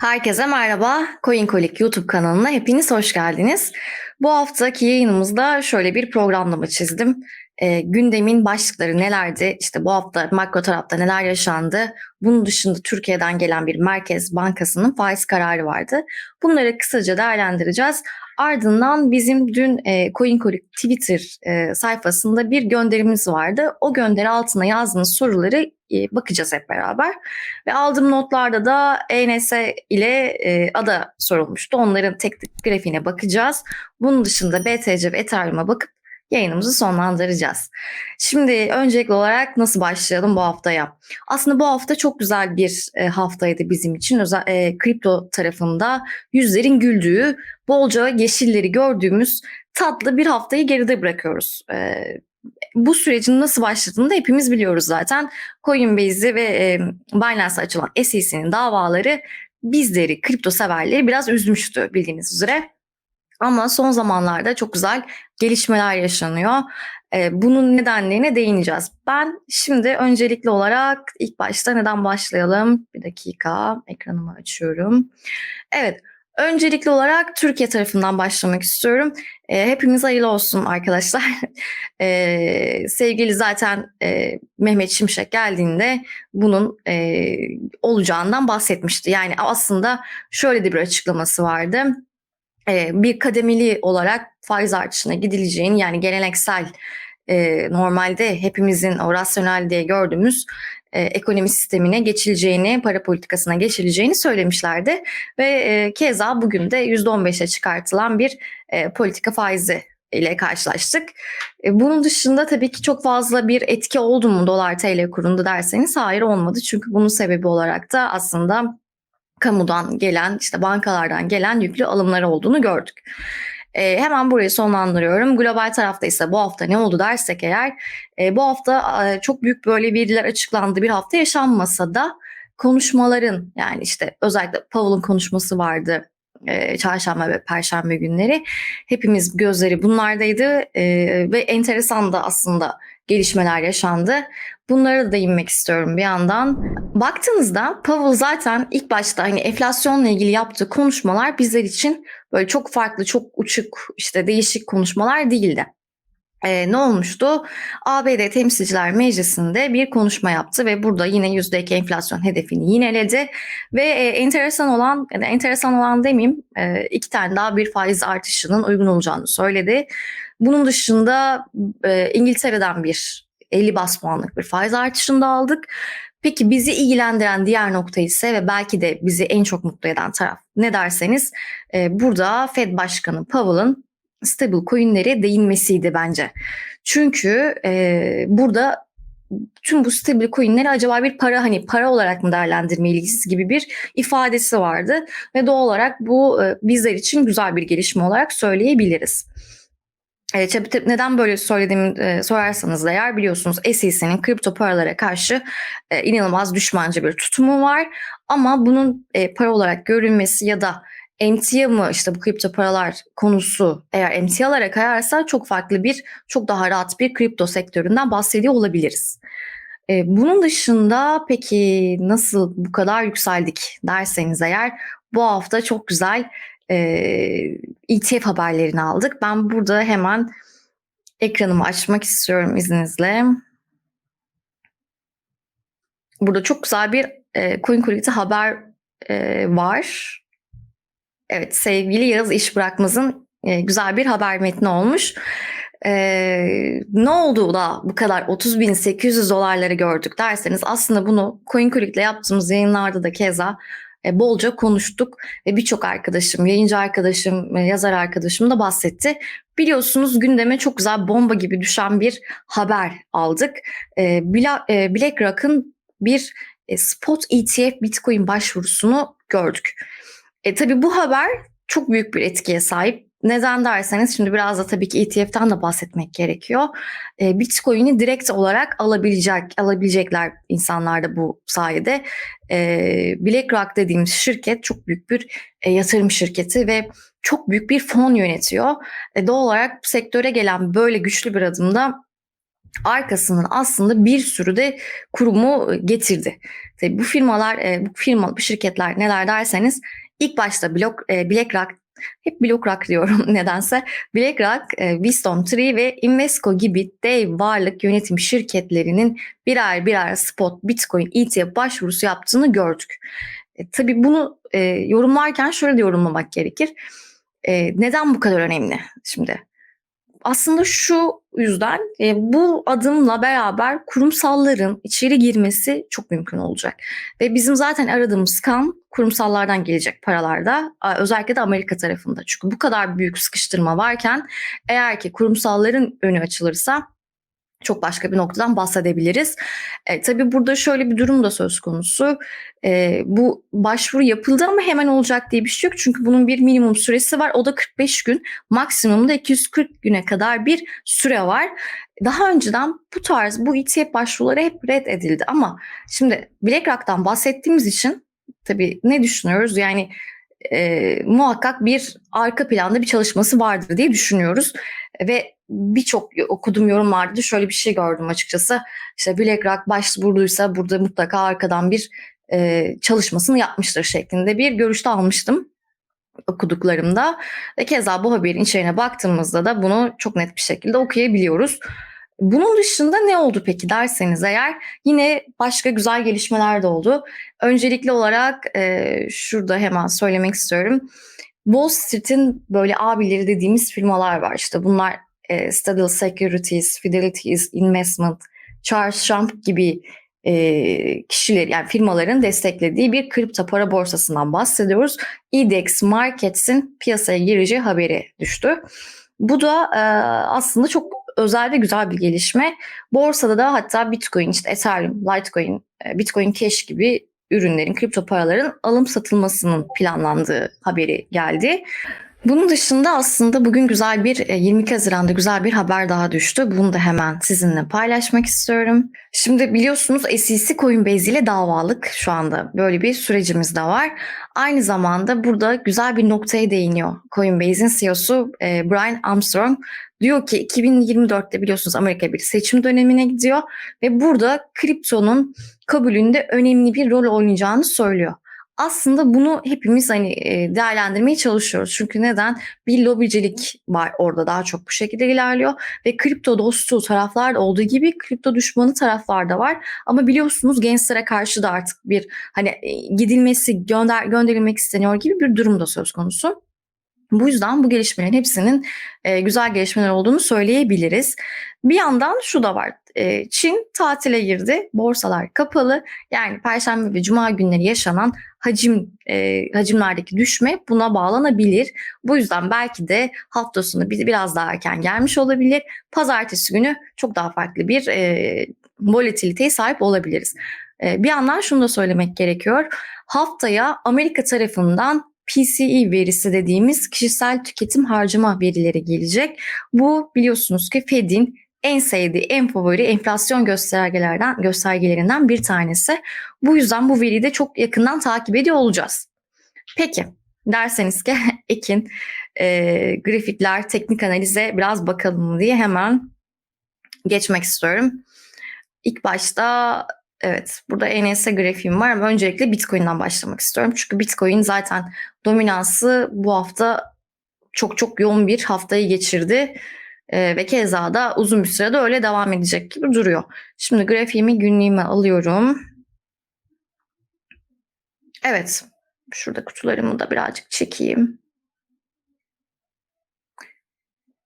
Herkese merhaba. CoinColic YouTube kanalına hepiniz hoş geldiniz. Bu haftaki yayınımızda şöyle bir programlama çizdim. E, gündemin başlıkları nelerdi? İşte bu hafta makro tarafta neler yaşandı? Bunun dışında Türkiye'den gelen bir Merkez Bankası'nın faiz kararı vardı. Bunları kısaca değerlendireceğiz. Ardından bizim dün e, CoinColic Twitter e, sayfasında bir gönderimiz vardı. O gönderi altına yazdığınız soruları e, bakacağız hep beraber. Ve aldığım notlarda da ENS ile e, ADA sorulmuştu. Onların teknik grafiğine bakacağız. Bunun dışında BTC ve Ethereum'a bakıp yayınımızı sonlandıracağız. Şimdi öncelikli olarak nasıl başlayalım bu haftaya? Aslında bu hafta çok güzel bir e, haftaydı bizim için. Özel, e, kripto tarafında yüzlerin güldüğü, bolca yeşilleri gördüğümüz tatlı bir haftayı geride bırakıyoruz. E, bu sürecin nasıl başladığını da hepimiz biliyoruz zaten. Coinbase'i ve e, Binance'a açılan SEC'nin davaları bizleri, kripto severleri biraz üzmüştü bildiğiniz üzere. Ama son zamanlarda çok güzel gelişmeler yaşanıyor. Ee, bunun nedenlerine değineceğiz. Ben şimdi öncelikli olarak ilk başta neden başlayalım? Bir dakika ekranımı açıyorum. Evet Öncelikli olarak Türkiye tarafından başlamak istiyorum. E, hepimiz hayırlı olsun arkadaşlar. e, sevgili zaten e, Mehmet Şimşek geldiğinde bunun e, olacağından bahsetmişti. Yani aslında şöyle de bir açıklaması vardı. E, bir kademeli olarak faiz artışına gidileceğini yani geleneksel e, normalde hepimizin o rasyonel diye gördüğümüz e, ekonomi sistemine geçileceğini, para politikasına geçileceğini söylemişlerdi. Ve e, keza bugün de %15'e çıkartılan bir e, politika faizi ile karşılaştık. E, bunun dışında tabii ki çok fazla bir etki oldu mu dolar TL kurunda derseniz hayır olmadı. Çünkü bunun sebebi olarak da aslında kamudan gelen işte bankalardan gelen yüklü alımlar olduğunu gördük. E, hemen burayı sonlandırıyorum. Global tarafta ise bu hafta ne oldu dersek eğer e, bu hafta e, çok büyük böyle veriler açıklandı bir hafta yaşanmasa da konuşmaların yani işte özellikle Powell'ın konuşması vardı e, çarşamba ve perşembe günleri. Hepimiz gözleri bunlardaydı e, ve enteresan da aslında gelişmeler yaşandı. Bunlara da değinmek istiyorum bir yandan. Baktığınızda Powell zaten ilk başta hani enflasyonla ilgili yaptığı konuşmalar bizler için böyle çok farklı, çok uçuk, işte değişik konuşmalar değildi. Ee, ne olmuştu? ABD Temsilciler Meclisi'nde bir konuşma yaptı ve burada yine %2 enflasyon hedefini yineledi ve e, enteresan olan, yani enteresan olan demeyeyim, e, iki tane daha bir faiz artışının uygun olacağını söyledi. Bunun dışında e, İngiltere'den bir 50 bas puanlık bir faiz artışını da aldık. Peki bizi ilgilendiren diğer nokta ise ve belki de bizi en çok mutlu eden taraf ne derseniz e, burada Fed Başkanı Powell'ın stable coin'lere değinmesiydi bence. Çünkü e, burada tüm bu stable coin'leri acaba bir para hani para olarak mı değerlendirmeliyiz gibi bir ifadesi vardı ve doğal olarak bu e, bizler için güzel bir gelişme olarak söyleyebiliriz. E, neden böyle söylediğimi e, sorarsanız da eğer biliyorsunuz SEC'nin kripto paralara karşı e, inanılmaz düşmanca bir tutumu var. Ama bunun e, para olarak görülmesi ya da emtia mı işte bu kripto paralar konusu eğer emtialara kayarsa çok farklı bir çok daha rahat bir kripto sektöründen bahsediyor olabiliriz. E, bunun dışında peki nasıl bu kadar yükseldik derseniz eğer bu hafta çok güzel e, ETF haberlerini aldık. Ben burada hemen ekranımı açmak istiyorum izninizle. Burada çok güzel bir e, CoinCollect haber e, var. Evet sevgili Yağız iş bırakmazın e, güzel bir haber metni olmuş. E, ne oldu da bu kadar 30.800 dolarları gördük derseniz aslında bunu CoinCollect ile yaptığımız yayınlarda da keza e, bolca konuştuk ve birçok arkadaşım, yayıncı arkadaşım, e, yazar arkadaşım da bahsetti. Biliyorsunuz gündeme çok güzel bomba gibi düşen bir haber aldık. E, BlackRock'ın bir spot ETF Bitcoin başvurusunu gördük. E, tabii bu haber çok büyük bir etkiye sahip. Neden derseniz şimdi biraz da tabii ki ETF'ten de bahsetmek gerekiyor. E, Bitcoin'i direkt olarak alabilecek alabilecekler insanlar da bu sayede. E, BlackRock dediğimiz şirket çok büyük bir e, yatırım şirketi ve çok büyük bir fon yönetiyor. E, doğal olarak sektöre gelen böyle güçlü bir adımda arkasının aslında bir sürü de kurumu getirdi. Tabii bu firmalar, e, bu firma, bu şirketler neler derseniz ilk başta Block, e, BlackRock hep BlackRock diyorum nedense. BlackRock, e, Wisdom Tree ve Invesco gibi dev varlık yönetim şirketlerinin birer birer spot Bitcoin ETF başvurusu yaptığını gördük. E, tabii bunu e, yorumlarken şöyle de yorumlamak gerekir. E, neden bu kadar önemli? Şimdi aslında şu yüzden e, bu adımla beraber kurumsalların içeri girmesi çok mümkün olacak. Ve bizim zaten aradığımız kan kurumsallardan gelecek paralarda özellikle de Amerika tarafında. Çünkü bu kadar büyük sıkıştırma varken eğer ki kurumsalların önü açılırsa çok başka bir noktadan bahsedebiliriz. E, tabii burada şöyle bir durum da söz konusu. E, bu başvuru yapıldı ama hemen olacak diye bir şey yok. Çünkü bunun bir minimum süresi var. O da 45 gün. Maksimumda 240 güne kadar bir süre var. Daha önceden bu tarz bu ETF başvuruları hep reddedildi ama şimdi BlackRock'tan bahsettiğimiz için tabii ne düşünüyoruz? Yani e, muhakkak bir arka planda bir çalışması vardır diye düşünüyoruz. Ve birçok okuduğum yorumlarda şöyle bir şey gördüm açıkçası. İşte BlackRock başvurduysa burada mutlaka arkadan bir e, çalışmasını yapmıştır şeklinde bir görüşte almıştım okuduklarımda. Ve keza bu haberin içeriğine baktığımızda da bunu çok net bir şekilde okuyabiliyoruz. Bunun dışında ne oldu peki derseniz eğer yine başka güzel gelişmeler de oldu. Öncelikli olarak e, şurada hemen söylemek istiyorum. Wall Street'in böyle abileri dediğimiz firmalar var. İşte bunlar e, Stadil Securities, Fidelities Investment, Charles Schwab gibi e, kişiler yani firmaların desteklediği bir kripto para borsasından bahsediyoruz. IDEX Markets'in piyasaya gireceği haberi düştü. Bu da e, aslında çok özel ve güzel bir gelişme. Borsada da hatta Bitcoin, işte Ethereum, Litecoin, e, Bitcoin Cash gibi ürünlerin, kripto paraların alım satılmasının planlandığı haberi geldi. Bunun dışında aslında bugün güzel bir 22 e, Haziran'da güzel bir haber daha düştü. Bunu da hemen sizinle paylaşmak istiyorum. Şimdi biliyorsunuz SEC Coinbase ile davalık şu anda böyle bir sürecimiz de var. Aynı zamanda burada güzel bir noktaya değiniyor. Coinbase'in CEO'su e, Brian Armstrong diyor ki 2024'te biliyorsunuz Amerika bir seçim dönemine gidiyor ve burada kriptonun kabulünde önemli bir rol oynayacağını söylüyor aslında bunu hepimiz hani e, değerlendirmeye çalışıyoruz. Çünkü neden? Bir lobicilik var orada daha çok bu şekilde ilerliyor ve kripto dostu taraflar olduğu gibi kripto düşmanı taraflar da var. Ama biliyorsunuz gençlere karşı da artık bir hani e, gidilmesi, gönder gönderilmek isteniyor gibi bir durum da söz konusu. Bu yüzden bu gelişmelerin hepsinin e, güzel gelişmeler olduğunu söyleyebiliriz. Bir yandan şu da var. E, Çin tatile girdi. Borsalar kapalı. Yani Perşembe ve Cuma günleri yaşanan hacim e, hacimlerdeki düşme buna bağlanabilir. Bu yüzden belki de hafta sonu biraz daha erken gelmiş olabilir. Pazartesi günü çok daha farklı bir e, volatiliteye sahip olabiliriz. Bir yandan şunu da söylemek gerekiyor. Haftaya Amerika tarafından PCE verisi dediğimiz kişisel tüketim harcama verileri gelecek. Bu biliyorsunuz ki Fed'in en sevdiği, en favori enflasyon göstergelerden göstergelerinden bir tanesi. Bu yüzden bu veriyi de çok yakından takip ediyor olacağız. Peki derseniz ki Ekin e, grafikler, teknik analize biraz bakalım diye hemen geçmek istiyorum. İlk başta evet burada ENS grafiğim var ama öncelikle Bitcoin'den başlamak istiyorum. Çünkü Bitcoin zaten dominansı bu hafta çok çok yoğun bir haftayı geçirdi. E, ve keza da uzun bir sürede öyle devam edecek gibi duruyor. Şimdi grafiğimi günlüğüme alıyorum. Evet. Şurada kutularımı da birazcık çekeyim.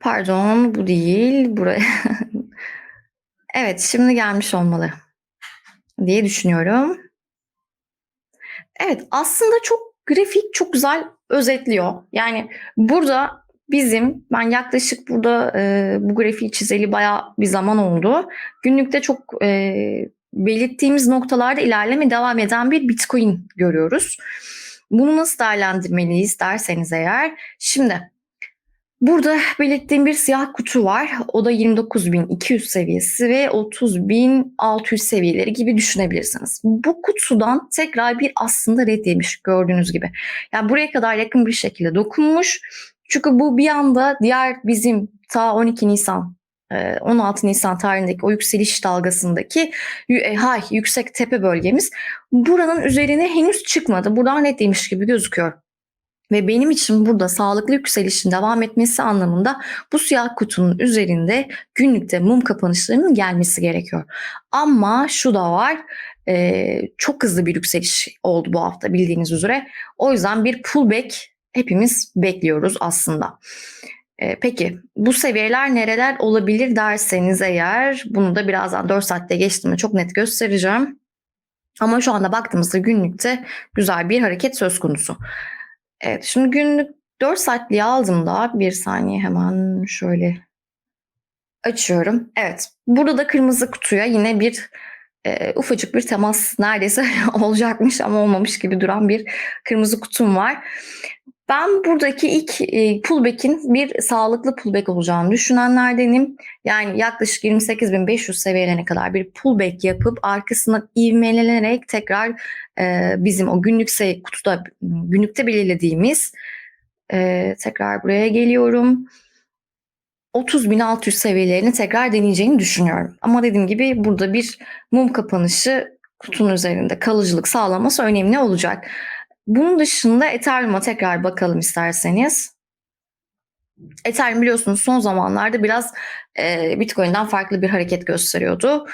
Pardon bu değil. Buraya. evet şimdi gelmiş olmalı diye düşünüyorum. Evet aslında çok grafik çok güzel özetliyor. Yani burada Bizim, ben yaklaşık burada e, bu grafiği çizeli bayağı bir zaman oldu. Günlükte çok e, belirttiğimiz noktalarda ilerleme devam eden bir Bitcoin görüyoruz. Bunu nasıl değerlendirmeliyiz derseniz eğer. Şimdi burada belirttiğim bir siyah kutu var. O da 29.200 seviyesi ve 30.600 seviyeleri gibi düşünebilirsiniz. Bu kutudan tekrar bir aslında red yemiş gördüğünüz gibi. Yani buraya kadar yakın bir şekilde dokunmuş çünkü bu bir anda diğer bizim ta 12 Nisan e, 16 Nisan tarihindeki o yükseliş dalgasındaki e, high yüksek tepe bölgemiz buranın üzerine henüz çıkmadı. Buradan netliymiş gibi gözüküyor. Ve benim için burada sağlıklı yükselişin devam etmesi anlamında bu siyah kutunun üzerinde günlükte mum kapanışlarının gelmesi gerekiyor. Ama şu da var e, çok hızlı bir yükseliş oldu bu hafta bildiğiniz üzere. O yüzden bir pullback hepimiz bekliyoruz aslında. E, peki bu seviyeler nereler olabilir derseniz eğer bunu da birazdan 4 saatte geçtiğimi çok net göstereceğim. Ama şu anda baktığımızda günlükte güzel bir hareket söz konusu. Evet şimdi günlük 4 saatliği aldığımda bir saniye hemen şöyle açıyorum. Evet burada da kırmızı kutuya yine bir e, ufacık bir temas neredeyse olacakmış ama olmamış gibi duran bir kırmızı kutum var. Ben buradaki ilk e, pullback'in bir sağlıklı pullback olacağını düşünenlerdenim. Yani yaklaşık 28.500 seviyelerine kadar bir pullback yapıp arkasından ivmelenerek tekrar e, bizim o günlük kutuda günlükte belirlediğimiz e, tekrar buraya geliyorum. 30.600 seviyelerini tekrar deneyeceğini düşünüyorum. Ama dediğim gibi burada bir mum kapanışı kutunun üzerinde kalıcılık sağlaması önemli olacak. Bunun dışında Ethereum'a tekrar bakalım isterseniz. Ethereum biliyorsunuz son zamanlarda biraz e, Bitcoin'den farklı bir hareket gösteriyordu.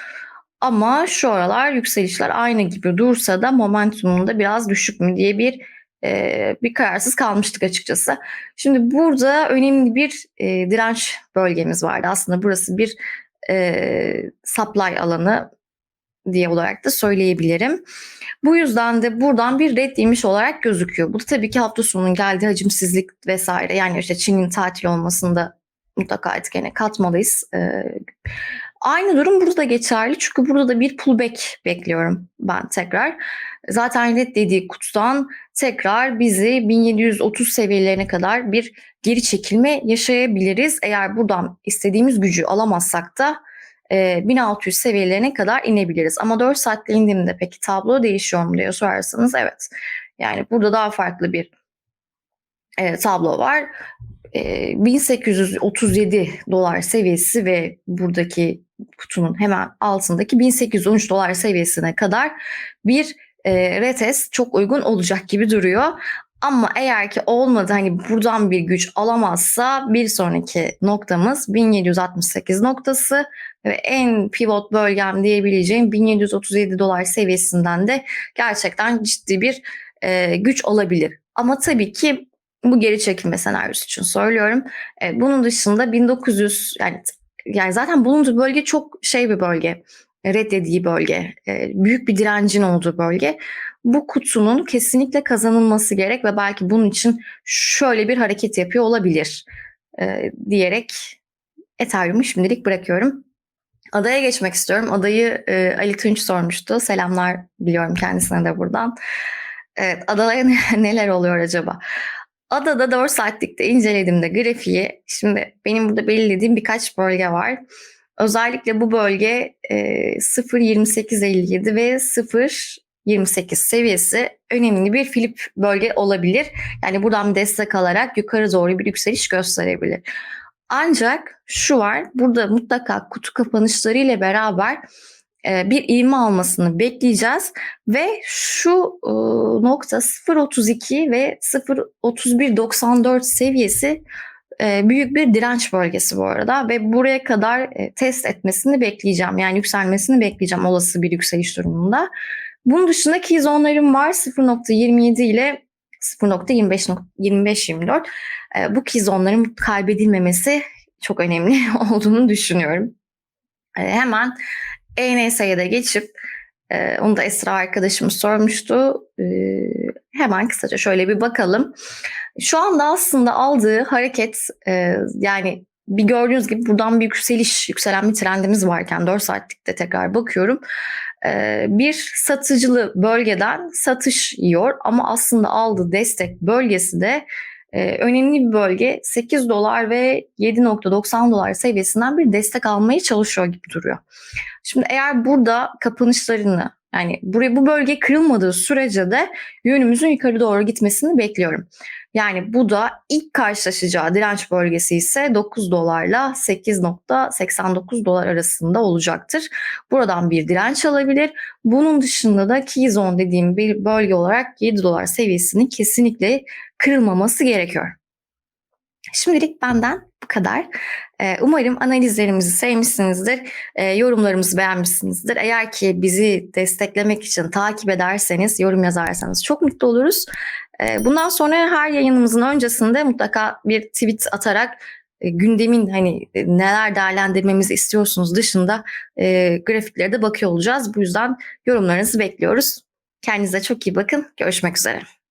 Ama şu aralar yükselişler aynı gibi dursa da momentumunda biraz düşük mü diye bir e, bir kararsız kalmıştık açıkçası. Şimdi burada önemli bir e, direnç bölgemiz vardı. Aslında burası bir e, supply alanı diye olarak da söyleyebilirim. Bu yüzden de buradan bir red yemiş olarak gözüküyor. Bu da tabii ki hafta sonunun geldiği hacimsizlik vesaire. Yani işte Çin'in tatil olmasında mutlaka etkene katmalıyız. Ee, aynı durum burada da geçerli. Çünkü burada da bir pullback bekliyorum ben tekrar. Zaten red dediği kutudan tekrar bizi 1730 seviyelerine kadar bir geri çekilme yaşayabiliriz. Eğer buradan istediğimiz gücü alamazsak da 1600 e, seviyelerine kadar inebiliriz. Ama 4 saatte indiğimde peki tablo değişiyor mu diye sorarsanız evet. Yani burada daha farklı bir e, tablo var. E, 1837 dolar seviyesi ve buradaki kutunun hemen altındaki 1813 dolar seviyesine kadar bir e, retest çok uygun olacak gibi duruyor. Ama eğer ki olmadı hani buradan bir güç alamazsa bir sonraki noktamız 1768 noktası ve en pivot bölgem diyebileceğim 1737 dolar seviyesinden de gerçekten ciddi bir e, güç olabilir. Ama tabii ki bu geri çekilme senaryosu için söylüyorum. E, bunun dışında 1900 yani yani zaten bulunduğu bölge çok şey bir bölge reddediği bölge, e, büyük bir direncin olduğu bölge. Bu kutunun kesinlikle kazanılması gerek ve belki bunun için şöyle bir hareket yapıyor olabilir e, diyerek Ethereum'u şimdilik bırakıyorum. Adaya geçmek istiyorum. Adayı e, Ali Tunç sormuştu. Selamlar biliyorum kendisine de buradan. Evet, adada neler oluyor acaba? Adada 4 saatlikte incelediğimde grafiği, şimdi benim burada belirlediğim birkaç bölge var. Özellikle bu bölge e, 0.2857 ve 0.28 seviyesi önemli bir flip bölge olabilir. Yani buradan destek alarak yukarı doğru bir yükseliş gösterebilir. Ancak şu var, burada mutlaka kutu kapanışları ile beraber e, bir ivme almasını bekleyeceğiz ve şu e, nokta 0.32 ve 0.31.94 seviyesi e, büyük bir direnç bölgesi bu arada ve buraya kadar test etmesini bekleyeceğim. Yani yükselmesini bekleyeceğim olası bir yükseliş durumunda. Bunun dışında key zonlarım var 0.27 ile 0.25-24. E, bu key zonların kaybedilmemesi çok önemli olduğunu düşünüyorum. Hemen ENS'ye de geçip onu da Esra arkadaşımız sormuştu. Hemen kısaca şöyle bir bakalım. Şu anda aslında aldığı hareket e, yani bir gördüğünüz gibi buradan bir yükseliş, yükselen bir trendimiz varken 4 saatlikte tekrar bakıyorum. E, bir satıcılı bölgeden satış yiyor ama aslında aldığı destek bölgesi de e, önemli bir bölge 8 dolar ve 7.90 dolar seviyesinden bir destek almaya çalışıyor gibi duruyor. Şimdi eğer burada kapanışlarını Yani buraya bu bölge kırılmadığı sürece de yönümüzün yukarı doğru gitmesini bekliyorum. Yani bu da ilk karşılaşacağı direnç bölgesi ise 9 dolarla 8.89 dolar arasında olacaktır. Buradan bir direnç alabilir. Bunun dışında da key zone dediğim bir bölge olarak 7 dolar seviyesinin kesinlikle kırılmaması gerekiyor. Şimdilik benden bu kadar. Ee, umarım analizlerimizi sevmişsinizdir, e, yorumlarımızı beğenmişsinizdir. Eğer ki bizi desteklemek için takip ederseniz, yorum yazarsanız çok mutlu oluruz. Ee, bundan sonra her yayınımızın öncesinde mutlaka bir tweet atarak e, gündemin hani e, neler değerlendirmemizi istiyorsunuz dışında e, grafiklere de bakıyor olacağız. Bu yüzden yorumlarınızı bekliyoruz. Kendinize çok iyi bakın. Görüşmek üzere.